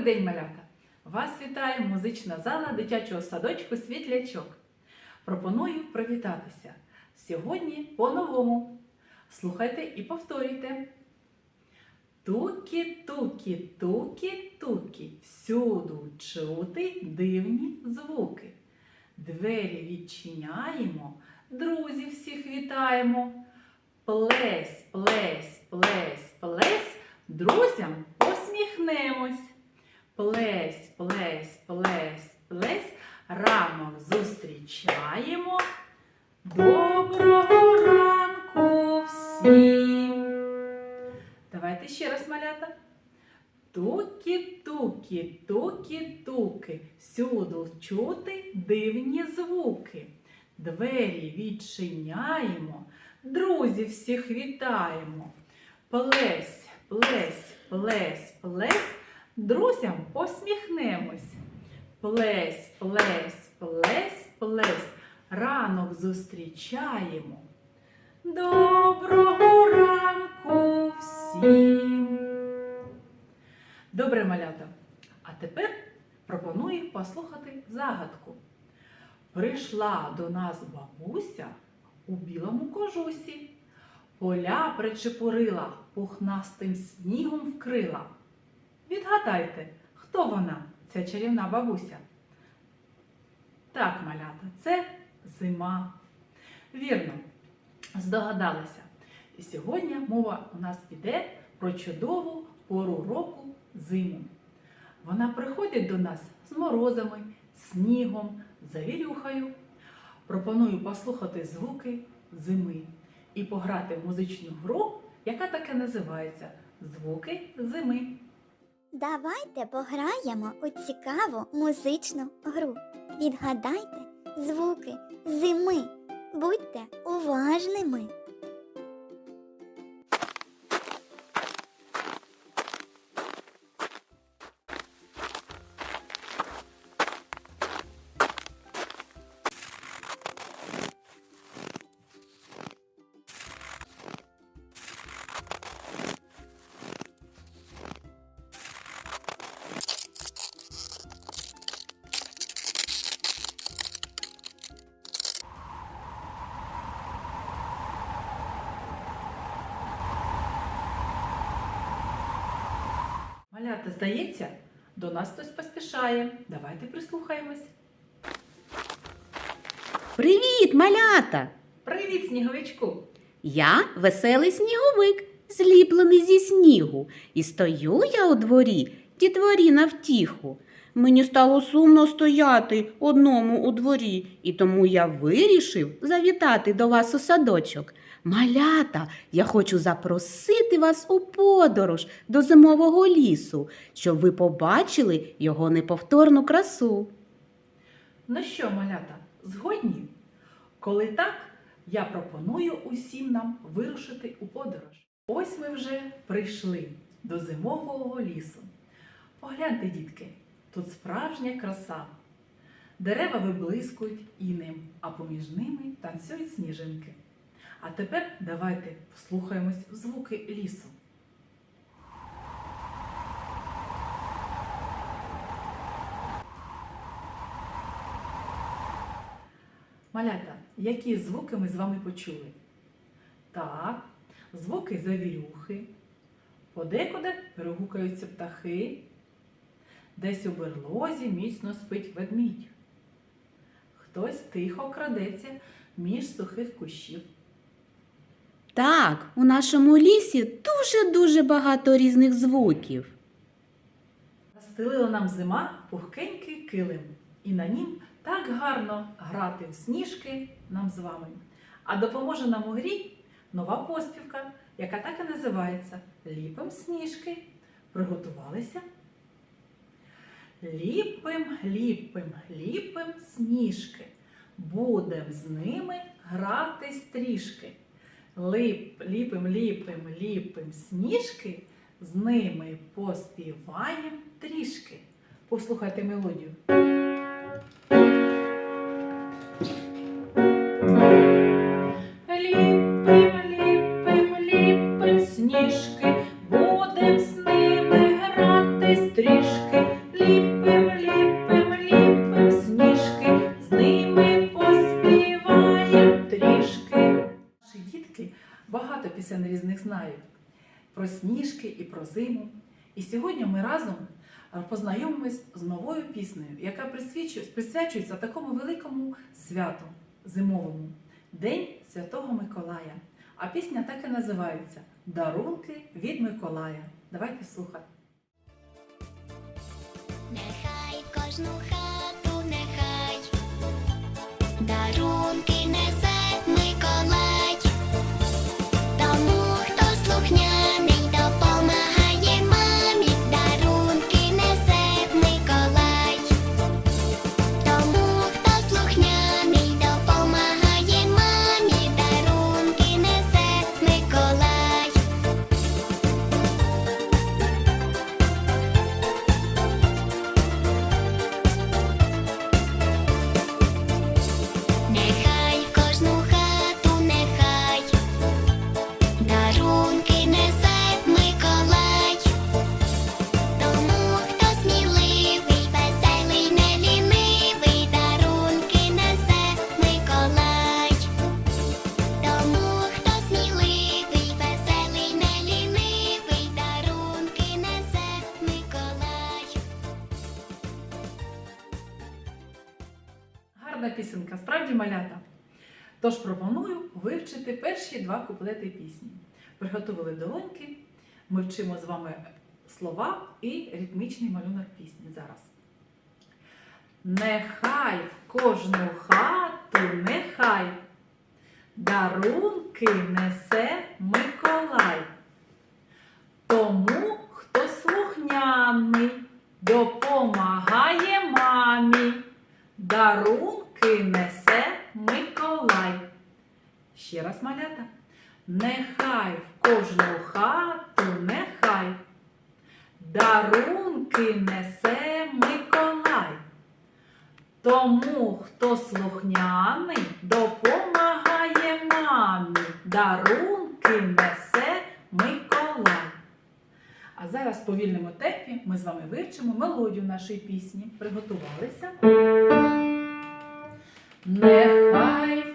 Добрий день, малята! Вас вітає музична зала дитячого садочку Світлячок. Пропоную привітатися. Сьогодні по-новому. Слухайте і повторюйте. Тукі, тукі, тукі, тукі, всюду чути дивні звуки. Двері відчиняємо, друзів всіх вітаємо. Плесь, плесь, плесь, плесь, друзям посміхнемось. Плесь, плесь, плесь, плесь, ранок зустрічаємо. Доброго ранку всім! Давайте ще раз малята. Тукі-тукі, тукі-туки, всюду чути дивні звуки. Двері відчиняємо, друзів всіх вітаємо. Плесь, плесь, плесь, плесь, друзям посміхнемось. Плесь, плесь, плесь, плесь, ранок зустрічаємо. Доброго ранку всім! Добре, малята. А тепер пропоную послухати загадку. Прийшла до нас бабуся у білому кожусі, поля причепурила, пухнастим снігом вкрила. Відгадайте, хто вона, ця чарівна бабуся? Так, малята, це зима. Вірно, здогадалися. І сьогодні мова у нас піде про чудову пору року зиму. Вона приходить до нас з морозами, снігом, завірюхою. Пропоную послухати звуки зими і пограти в музичну гру, яка таке називається Звуки зими. Давайте пограємо у цікаву музичну гру. Відгадайте звуки зими. Будьте уважними. Малята, здається, до нас хтось поспішає. Давайте прислухаємось. Привіт, малята! Привіт, сніговичку! Я веселий сніговик, зліплений зі снігу, і стою я у дворі, дітворі на втіху. Мені стало сумно стояти одному у дворі, і тому я вирішив завітати до вас у садочок. Малята, я хочу запросити вас у подорож до зимового лісу, щоб ви побачили його неповторну красу. Ну що, малята, згодні? Коли так, я пропоную усім нам вирушити у подорож. Ось ми вже прийшли до зимового лісу. Погляньте, дітки, тут справжня краса. Дерева виблискують інем, а поміж ними танцюють сніжинки. А тепер давайте вслухаємось в звуки лісу. Малята, які звуки ми з вами почули? Так, звуки завірюхи, подекуди перегукаються птахи, десь у берлозі міцно спить ведмідь. Хтось тихо крадеться між сухих кущів. Так, у нашому лісі дуже-дуже багато різних звуків. Настелила нам зима пухкенький килим, і на нім так гарно грати в сніжки нам з вами. А допоможе нам у грі нова поспівка, яка так і називається Ліпим сніжки. Приготувалися? Ліпим, ліпим, ліпим сніжки. Будем з ними гратись трішки. Лип, ліпим, ліпим, ліпим сніжки, з ними поспіваєм трішки. Послухайте мелодію. Сніжки і про зиму. І сьогодні ми разом е, познайомимось з новою піснею, яка присвячується такому великому святу зимовому День Святого Миколая. А пісня так і називається Дарунки від Миколая. Давайте слухати. Нехай кожну хату, Тож пропоную вивчити перші два куплети пісні. Приготували долоньки, ми вчимо з вами слова і ритмічний малюнок пісні зараз. Нехай в кожну хату, нехай дарунки несе Миколай. Тому, хто слухняний, допомагає мамі. Дарунки несе. Ще раз малята. Нехай в кожну хату, нехай. Дарунки несе Миколай. Тому, хто слухняний, допомагає мамі. Дарунки несе Миколай. А зараз в повільному темпі ми з вами вивчимо мелодію нашої пісні. Приготувалися. Нехай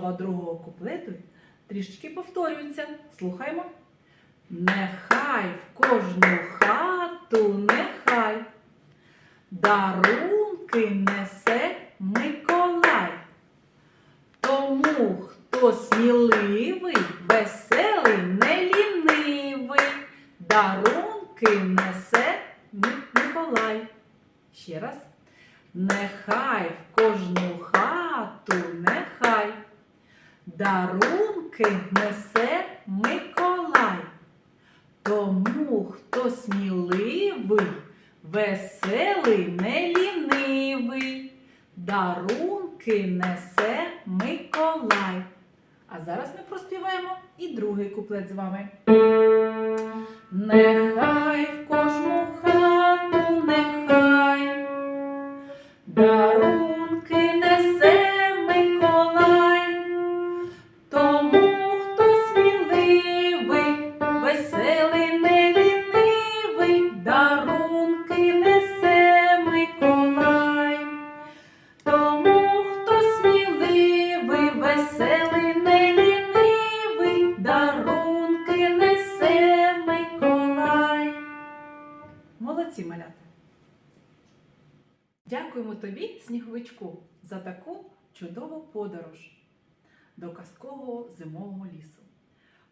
Слова другого куплету трішечки повторюються. Слухаймо. Нехай в кожну хату, нехай дарунки несе Миколай. Тому, хто сміливий, веселий, не лінивий, дарунки несе Ми- Миколай. Ще раз. Нехай в кожну хату, нехай дарунки несе Миколай. Тому, хто сміливий, веселий, не лінивий, дарунки несе Миколай. А зараз ми проспіваємо і другий куплет з вами. Нехай в кожну хату, нехай дарунки Дякуємо тобі, сніговичку, за таку чудову подорож до казкового зимового лісу.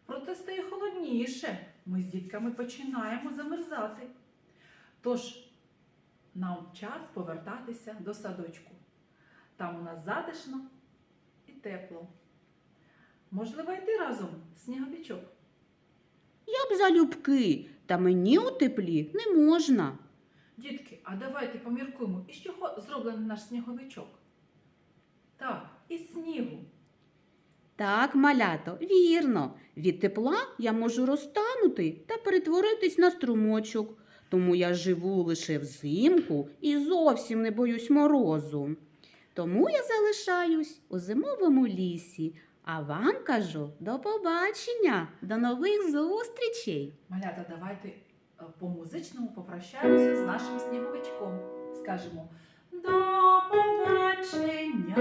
Проте стає холодніше. Ми з дітками починаємо замерзати. Тож нам час повертатися до садочку. Там у нас затишно і тепло. Можливо, йти разом, сніговичок. Я б залюбки, та мені у теплі не можна. Дітки, а давайте поміркуємо, із чого зроблений наш сніговичок? Так, із снігу. Так, малято, вірно. Від тепла я можу розтанути та перетворитись на струмочок. Тому я живу лише взимку і зовсім не боюсь морозу. Тому я залишаюсь у зимовому лісі. А вам кажу до побачення, до нових зустрічей. Малята, давайте по музичному попрощаємося з нашим сніговичком. Скажемо до побачення.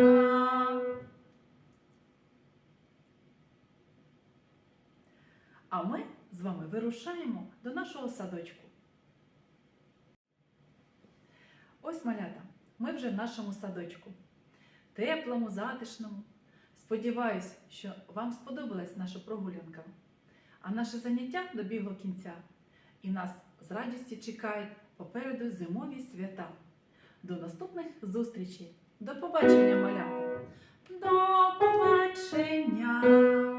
А ми з вами вирушаємо до нашого садочку. Ось малята, ми вже в нашому садочку. Теплому, затишному. Сподіваюсь, що вам сподобалась наша прогулянка. А наше заняття добігло кінця, і нас з радістю чекають попереду зимові свята. До наступних зустрічей! До побачення, малята! До побачення!